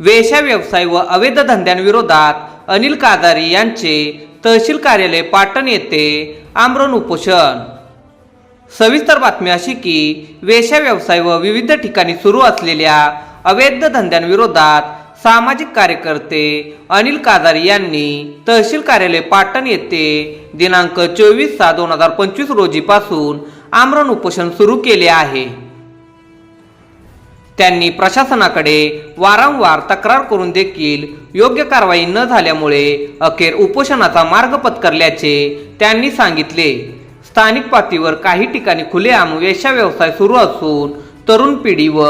वेश्या व्यवसाय व अवैध धंद्यांविरोधात अनिल कादारी यांचे तहसील कार्यालय पाटण येथे आमरण उपोषण. सविस्तर बातमी अशी की वेश्या व्यवसाय व विविध ठिकाणी सुरू असलेल्या अवैध धंद्यांविरोधात सामाजिक कार्यकर्ते अनिल कादारी यांनी तहसील कार्यालय पाटण येथे दिनांक चोवीस सहा दोन हजार पंचवीस रोजीपासून आमरण उपोषण सुरू केले आहे. त्यांनी प्रशासनाकडे वारंवार तक्रार करून देखील योग्य कारवाई न झाल्यामुळे अखेर उपोषणाचा मार्ग पत्करल्याचे त्यांनी सांगितले. स्थानिक पातळीवर काही ठिकाणी खुलेआम वेशा व्यवसाय सुरू असून तरुण पिढी व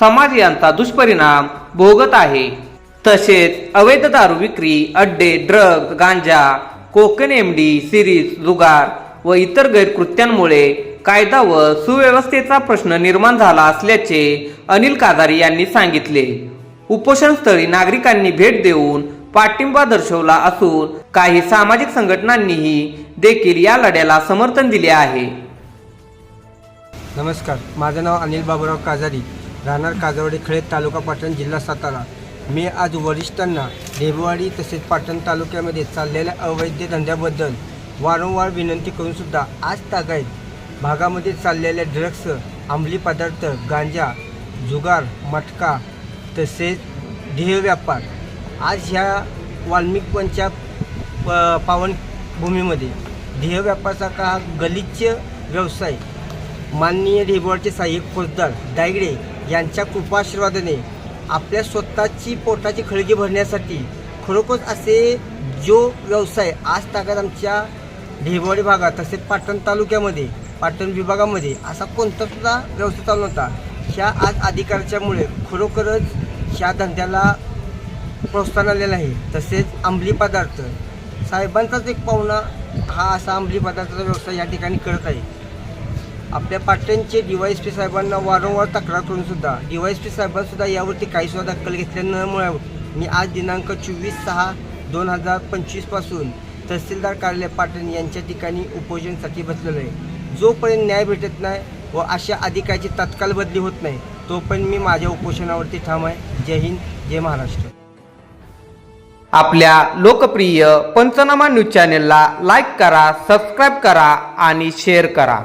समाज यांचा दुष्परिणाम भोगत आहे. तसेच अवैध दारू विक्री अड्डे ड्रग गांजा कोकण एमडी सिरीज जुगार व इतर गैरकृत्यांमुळे कायदा व सुव्यवस्थेचा प्रश्न निर्माण झाला असल्याचे अनिल कादारी यांनी सांगितले. उपोषणस्थळी नागरिकांनी भेट देऊन पाठिंबा दर्शवला असून काही सामाजिक संघटनांनीही देखील या लढ्याला समर्थन दिले आहे. नमस्कार माझं नाव अनिल बाबूराव काजारी राहणार काजवडे खळेत तालुका पाटण जिल्हा सातारा. मी आज वरिष्ठांना देववाडी तसेच पाटण तालुक्यामध्ये चाललेल्या अवैध धंद्याबद्दल वारंवार विनंती करून सुद्धा आज तागायत भागामध्ये चाललेल्या ड्रग्स अंमली पदार्थ गांजा जुगार मटका तसेच ध्येय व्यापार. आज ह्या वाल्मिकपणच्या प पावनभूमीमध्ये ध्येय व्यापाराचा हा गलिच्छ व्यवसाय. माननीय ढेबवाडचे सहाय्यक फौजदार दायगडे यांच्या कृपाशीर्वादाने आपल्या स्वतःची पोटाची खळगी भरण्यासाठी खरोखर असे जो व्यवसाय आज ताकद आमच्या ढेबवाडी भागात तसेच पाटण तालुक्यामध्ये पाटण विभागामध्ये असा कोणता सुद्धा व्यवसाय चालू नव्हता. ह्या आज अधिकाराच्यामुळे खरोखरच ह्या धंद्याला प्रोत्साहन आलेलं आहे. तसेच अंमली पदार्थ साहेबांचाच एक पाहुणा हा असा अंमली पदार्थाचा व्यवसाय या ठिकाणी करत आहे. आपल्या पाटणचे डी वाय एस पी साहेबांना वारंवार तक्रार करूनसुद्धा डी वाय एस पी साहेबांसुद्धा यावरती काही सुद्धा दखल घेतल्या न मुळे मी आज दिनांक चोवीस सहा दोन हजार पंचवीसपासून तहसीलदार कार्यालय पाटण यांच्या ठिकाणी उपोजनसाठी बसलेलो आहे. जोपर्यंत न्याय भेटत नाही व अशा अधिकाऱ्याची तत्काल बदली होत नाही तोपर्यंत मी माझ्या उपोषणावरती ठाम आहे. जय हिंद जय महाराष्ट्र. आपल्या लोकप्रिय पंचनामा न्यूज चॅनेलला लाईक करा सबस्क्राईब करा आणि शेअर करा.